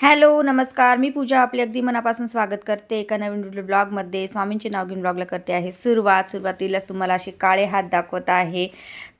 Hello नमस्कार. मी पूजा आपले अगदी मनापासून स्वागत करते एका नवीन ब्लॉगमध्ये स्वामींचे नाव घेऊन ब्लॉगला करते आहे सुरुवात. सुरुवातीलाच तुम्हाला असे काळे हात दाखवत आहे.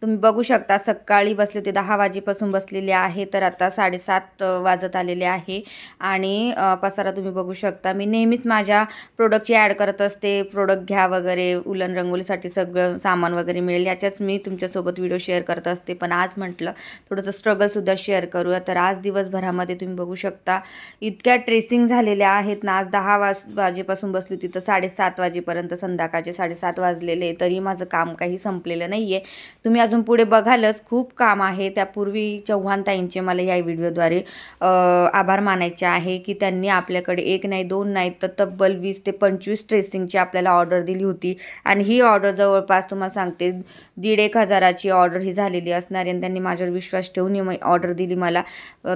तुम्ही बघू शकता सकाळी बसले ते दहा वाजेपासून बसलेले आहे तर आता साडेसात वाजत आलेले आहे. आणि पसारा तुम्ही बघू शकता. मी नेहमीच माझ्या प्रोडक्टची ॲड करत असते. प्रोडक्ट घ्या वगैरे उलन रंगोलीसाठी सगळं सामान वगैरे मिळेल. याच्याच मी तुमच्यासोबत व्हिडिओ शेअर करत असते. पण आज म्हटलं थोडंसं स्ट्रगलसुद्धा शेअर करूया. तर आज दिवसभरामध्ये तुम्ही बघू शकता इतक्या ट्रेसिंग झालेल्या आहेत ना. आज दहा वाज वाजेपासून बसली होती तर साडेसात वाजेपर्यंत संध्याकाळचे साडेसात वाजलेले तरी माझं काम काही संपलेलं नाही आहे तुम्ही अजून पुढे बघालच. खूप काम आहे. त्यापूर्वी चव्हाण ताईंचे मला या व्हिडिओद्वारे आभार मानायचे आहे की त्यांनी आपल्याकडे एक नाही दोन नाही तर तब्बल वीस ते पंचवीस ट्रेसिंगची आपल्याला ऑर्डर दिली होती. आणि ही ऑर्डर जवळपास तुम्हाला सांगते दीड एक हजाराची ऑर्डर ही झालेली असणार आहे. आणि त्यांनी माझ्यावर विश्वास ठेवून ऑर्डर दिली मला.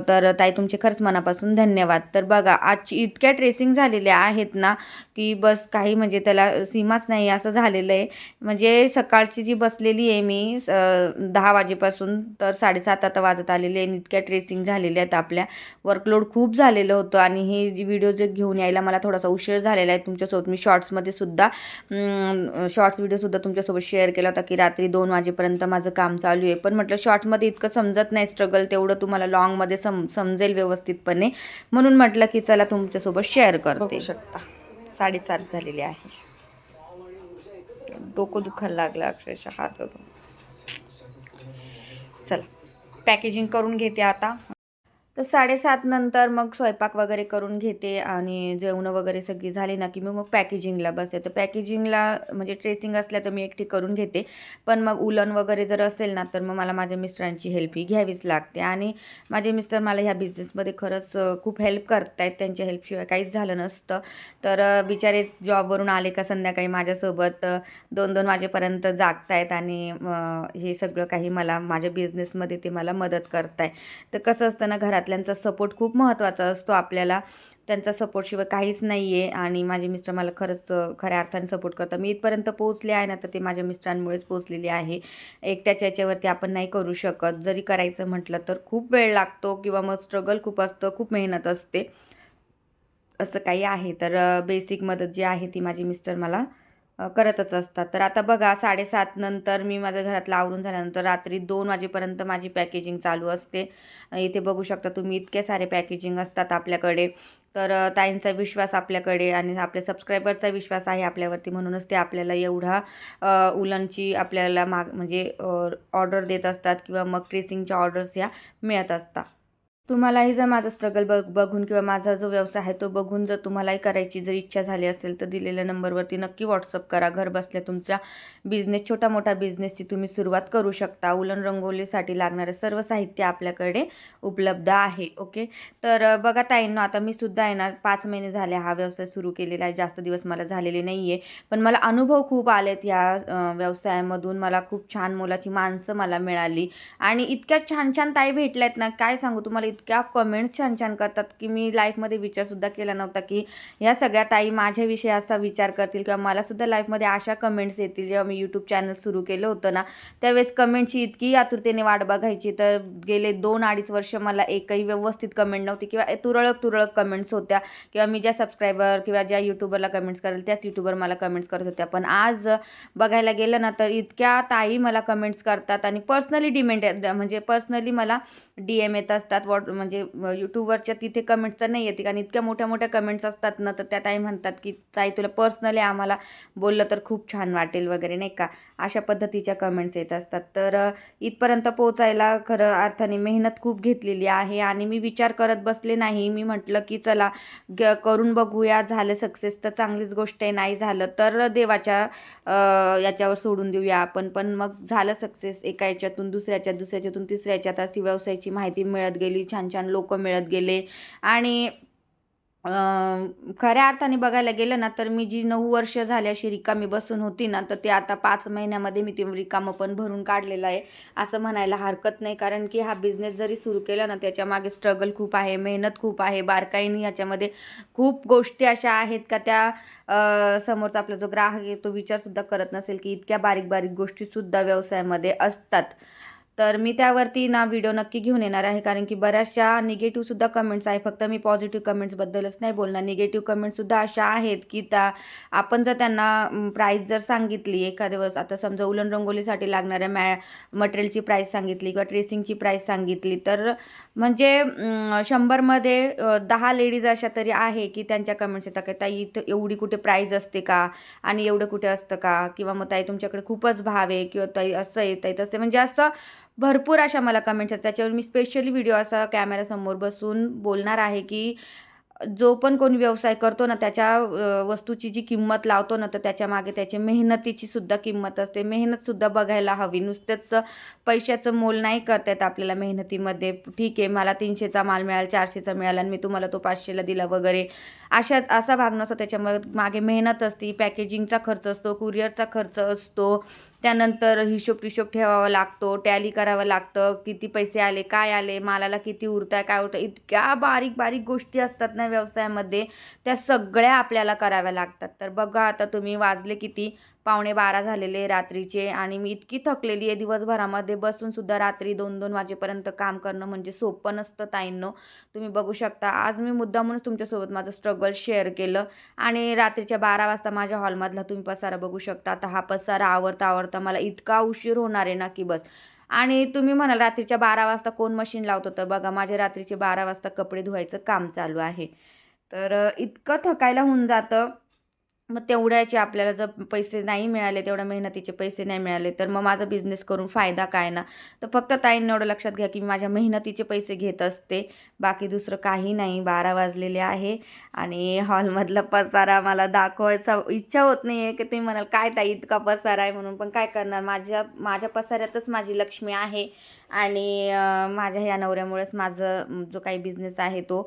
तर ताई तुमचे खरंच मनापासून धन्यवाद. तर बघा आजची इतक्या ट्रेसिंग झालेल्या आहेत ना की बस काही म्हणजे त्याला सीमाच नाही असं झालेलं आहे. म्हणजे सकाळची जी बसलेली आहे मी स- दहा वाजेपासून तर साडेसात आता वाजत आलेले आहे आणि इतक्या ट्रेसिंग झालेल्या आहेत आपल्या. वर्कलोड खूप झालेलं होतं आणि हे जी व्हिडिओ जे घेऊन यायला मला थोडासा उशीर झालेला आहे तुमच्यासोबत. मी शॉर्ट्समध्ये सुद्धा शॉर्ट्स व्हिडिओसुद्धा तुमच्यासोबत शेअर केला होता की रात्री दोन वाजेपर्यंत माझं काम चालू आहे. पण म्हटलं शॉर्टमध्ये इतकं समजत नाही स्ट्रगल तेवढं तुम्हाला लॉंगमध्ये सम समजेल व्यवस्थितपणे. म्हणून म्हटलं की चला तुमच्यासोबत शेअर करते. शकता. साडेसात झालेले आहे. डोकं दुखायला लागलं अक्षरशः हात. चला. पॅकेजिंग करून घेते आता. तर साडेसात नंतर मग स्वयंपाक वगैरे करून घेते आणि जेवणं वगैरे सगळी झाली ना की मी मग पॅकेजिंगला बसते. तर पॅकेजिंगला म्हणजे ट्रेसिंग असल्या तर मी एकटी करून घेते. पण मग उलन वगैरे जर असेल ना तर मग मला माझ्या मिस्टरांची हेल्प ही घ्यावीच लागते. आणि माझे मिस्टर मला ह्या बिझनेसमध्ये खरंच खूप हेल्प करतायत. त्यांच्या हेल्पशिवाय काहीच झालं नसतं. तर बिचारे जॉबवरून आले का संध्याकाळी माझ्यासोबत दोन दोन वाजेपर्यंत जागतायत आणि हे सगळं काही मला माझ्या बिझनेसमध्ये ते मला मदत करताय तर कसं असतं ना घरात घरातल्यांचा सपोर्ट खूप महत्त्वाचा असतो आपल्याला. त्यांचा सपोर्टशिवाय काहीच नाही आहे आणि माझे मिस्टर मला खरंच खऱ्या अर्थाने सपोर्ट करतात. मी इथपर्यंत पोहोचले आहे ना तर ते माझ्या मिस्टरांमुळेच पोहोचलेली आहे. एकट्याच्या याच्यावरती आपण नाही करू शकत. जरी करायचं म्हटलं तर खूप वेळ लागतो किंवा मग स्ट्रगल खूप असतं खूप मेहनत असते. असं काही आहे. तर बेसिक मदत जी आहे ती माझी मिस्टर मला करतच असतात. तर आता बघा साडेसात नंतर मी माझ्या घरातलं आवरून झाल्यानंतर रात्री दोन वाजेपर्यंत माझी पॅकेजिंग चालू असते. इथे बघू शकता तुम्ही इतके सारे पॅकेजिंग असतात आपल्याकडे. तर ताईंचा विश्वास आपल्याकडे आणि आपल्या सबस्क्रायबरचा विश्वास आहे आपल्यावरती म्हणूनच ते आपल्याला एवढा उलनची आपल्याला माग म्हणजे ऑर्डर देत असतात किंवा मग ट्रेसिंगच्या ऑर्डर्स ह्या मिळत असतात. तुम्हालाही जर माझा स्ट्रगल बघ बघून किंवा माझा जो व्यवसाय आहे तो बघून जर तुम्हालाही करायची जर इच्छा झाली असेल तर दिलेल्या नंबरवरती नक्की व्हॉट्सअप करा. घर बसल्या तुमचा बिझनेस छोटा मोठा बिझनेसची तुम्ही सुरुवात करू शकता. उलन रंगोलीसाठी लागणारं सर्व साहित्य आपल्याकडे उपलब्ध आहे. ओके तर बघा ताईंनो आता मी सुद्धा आहे ना पाच महिने झाले हा व्यवसाय सुरू केलेला आहे. जास्त दिवस मला झालेले नाही आहे पण मला अनुभव खूप आलेत ह्या व्यवसायामधून. मला खूप छान मोलाची माणसं मला मिळाली. आणि इतक्या छान छान ताई भेटल्यात ना काय सांगू तुम्हाला? इतक्या कमेंट्स छान छान करतात की मी लाईफमध्ये विचारसुद्धा केला नव्हता की या सगळ्या ताई माझ्याविषयी असा विचार करतील किंवा मलासुद्धा लाईफमध्ये अशा कमेंट्स येतील जेव्हा मी यूट्यूब चॅनल सुरू केलं होतं ना त्यावेळेस कमेंटची इतकी आतुरतेने वाट बघायची. तर गेले दोन अडीच वर्ष मला एकही व्यवस्थित कमेंट नव्हती किंवा तुरळक तुरळक कमेंट्स होत्या किंवा मी ज्या सबस्क्रायबर किंवा ज्या यूट्यूबरला कमेंट्स करेल त्याच यूट्यूबर मला कमेंट्स करत होत्या. पण आज बघायला गेलं ना तर इतक्या ताई मला कमेंट्स करतात आणि पर्सनली डिमेंड म्हणजे पर्सनली मला डी एम येत असतात वॉट म्हणजे यूट्यूबवरच्या तिथे कमेंट्स तर नाही येते कारण इतक्या मोठ्या मोठ्या कमेंट्स असतात ना तर त्या ताई म्हणतात की ताई तुला पर्सनली आम्हाला बोललं तर खूप छान वाटेल वगैरे नाही का? अशा पद्धतीच्या कमेंट्स येत असतात. तर इथपर्यंत पोहोचायला खरं अर्थाने मेहनत खूप घेतलेली आहे. आणि मी विचार करत बसले नाही. मी म्हटलं की चला ग करून बघूया. झालं सक्सेस तर चांगलीच गोष्ट आहे. नाही झालं तर देवाच्या याच्यावर सोडून देऊया आपण. पण मग झालं सक्सेस एका याच्यातून दुसऱ्याच्या दुसऱ्याच्यातून तिसऱ्या याच्यात अशी व्यवसायाची माहिती मिळत गेली. छान छान लोक मिळत गेले. आणि खऱ्या अर्थाने बघायला गेलं ना तर मी जी नऊ वर्ष झाली अशी रिकामी बसून होती ना तर ते आता पाच महिन्यामध्ये मी ते रिकामं पण भरून काढलेलं आहे असं म्हणायला हरकत नाही. कारण की हा बिझनेस जरी सुरू केला ना त्याच्यामागे स्ट्रगल खूप आहे मेहनत खूप आहे बारकाईने ह्याच्यामध्ये खूप गोष्टी अशा आहेत का त्या समोरचा आपला जो ग्राहक आहे तो विचारसुद्धा करत नसेल की इतक्या बारीक बारीक गोष्टीसुद्धा व्यवसायामध्ये असतात. तर मी त्यावरती ना व्हिडिओ नक्की घेऊन येणार आहे. कारण की बऱ्याचशा निगेटिव्हसुद्धा कमेंट्स आहे फक्त मी पॉझिटिव्ह कमेंट्सबद्दलच नाही बोलणार. निगेटिव्ह कमेंट्ससुद्धा अशा आहेत की त्या आपण जर त्यांना प्राईस जर सांगितली एखाद्या वेळेस आता समजा उलन रंगोलीसाठी लागणाऱ्या मॅ मटेरियलची प्राईस सांगितली किंवा ट्रेसिंगची प्राईस सांगितली तर म्हणजे शंभरमध्ये दहा लेडीज अशा तरी आहे की त्यांच्या कमेंट्स येतात की ताई इथं एवढी कुठे प्राईज असते का? आणि एवढं कुठे असतं का? किंवा मग ताई तुमच्याकडे खूपच भाव आहे. किंवा ताई असं आहे ताई तसं म्हणजे असं भरपूर अशा मला कमेंट्स आहेत त्याच्यावर मी स्पेशली व्हिडिओ असा कॅमेऱ्यासमोर बसून बोलणार आहे की जो पण कोणी व्यवसाय करतो ना त्याच्या वस्तूची जी किंमत लावतो ना तर त्याच्यामागे त्याची मेहनतीची सुद्धा किंमत असते. मेहनतसुद्धा बघायला हवी. नुसतेच पैशाचं मोल नाही करता येत आपल्याला मेहनतीमध्ये. ठीक आहे मला तीनशेचा माल मिळाला चारशेचा मिळाला आणि मी तुम्हाला तो पाचशेला दिला वगैरे. अशा असा भाग नसतो. त्याच्यामध्ये मागे मेहनत असते पॅकेजिंगचा खर्च असतो कुरिअरचा खर्च असतो. त्यानंतर हिशोब टिशोब ठेवावा लागतो टॅली करावं लागतं किती पैसे आले काय आले मालाला किती उरत आहे काय उरतं इतक्या बारीक बारीक गोष्टी असतात ना व्यवसायामध्ये त्या सगळ्या आपल्याला कराव्या लागतात. तर बघा आता तुम्ही वाजले किती? पावणे बारा झालेले रात्रीचे आणि मी इतकी थकलेली आहे दिवसभरामध्ये. बसून सुद्धा रात्री दोन दोन वाजेपर्यंत काम करणं म्हणजे सोपं नसतं ताईंनो. तुम्ही बघू शकता आज मी मुद्दामूनच तुमच्यासोबत माझं स्ट्रगल शेअर केलं आणि रात्रीच्या बारा वाजता माझ्या हॉलमधला तुम्ही पसारा बघू शकता. आता हा पसारा आवरता आवरता मला इतका उशीर होणार आहे ना की बस. आणि तुम्ही म्हणाल रात्रीच्या बारा वाजता कोण मशीन लावतो? तर बघा माझे रात्रीचे बारा वाजता कपडे धुवायचं काम चालू आहे. तर इतकं थकायला होऊन जातं. मग तेवढ्याचे आपल्याला जर पैसे नाही मिळाले तेवढ्या मेहनतीचे पैसे नाही मिळाले तर मग माझा बिझनेस करून फायदा काय ना? तर फक्त ताईंनी एवढं लक्षात घ्या की मी माझ्या मेहनतीचे पैसे घेत असते. बाकी दुसरं काही नाही. बारा वाजलेले आहे आणि हॉलमधला पसारा मला दाखवायचा इच्छा होत नाही आहे की तुम्ही म्हणाल काय ताई इतका पसारा आहे? म्हणून. पण काय करणार? माझ्या माझ्या पसाऱ्यातच माझी लक्ष्मी आहे आणि माझ्या ह्या नवऱ्यामुळेच माझं जो काही बिझनेस आहे तो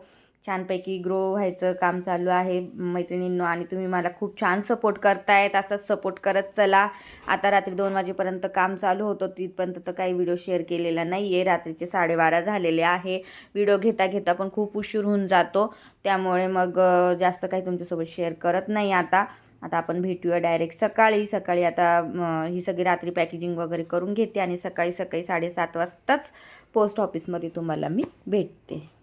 छानपैकी ग्रो व्हायचं काम चालू आहे मैत्रिणींनो आणि तुम्ही मला खूप छान सपोर्ट करतायत. असाच सपोर्ट करत चला. आता रात्री दोन वाजेपर्यंत काम चालू होतं. तिथपर्यंत तर काही व्हिडिओ शेअर केलेला नाही आहे रात्रीचे साडेबारा झालेले आहे. व्हिडिओ घेता घेता पण खूप उशीर होऊन जातो. त्यामुळे मग जास्त काही तुमच्यासोबत शेअर करत नाही आता. आता आपण भेटूया डायरेक्ट सकाळी. सकाळी आता ही सगळी रात्री पॅकेजिंग वगैरे करून घेते आणि सकाळी सकाळी साडेसात वाजताच पोस्ट ऑफिसमध्ये तुम्हाला मी भेटते.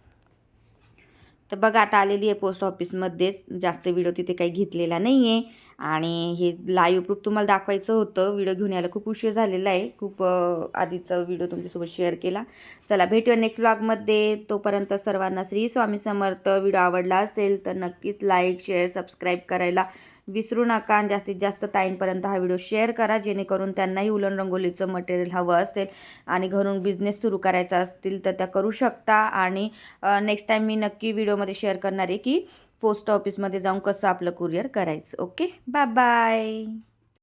तर बघा आता आलेली आहे पोस्ट ऑफिसमध्येच जास्त व्हिडिओ तिथे काही घेतलेला नाही आहे आणि हे लाईव्ह प्रूफ तुम्हाला दाखवायचं होतं. व्हिडिओ घेऊन यायला खूप उशीर झालेला आहे. खूप आधीचा व्हिडिओ तुमच्यासोबत शेअर केला. चला भेटूया नेक्स्ट ब्लॉगमध्ये तोपर्यंत सर्वांना श्री स्वामी समर्थ. व्हिडिओ आवडला असेल तर नक्कीच लाईक शेअर सबस्क्राईब करायला विसरू नका आणि जास्तीत जास्त ताईंपर्यंत हा व्हिडिओ शेअर करा जेणेकरून त्यांनाही उलन रंगोलीचं मटेरियल हवं असेल आणि घरून बिझनेस सुरू करायचा असतील तर त्या करू शकता. आणि नेक्स्ट टाईम मी नक्की व्हिडिओमध्ये शेअर करणार आहे की पोस्ट ऑफिसमध्ये जाऊन कसं आपलं कुरिअर करायचं. Okay bye bye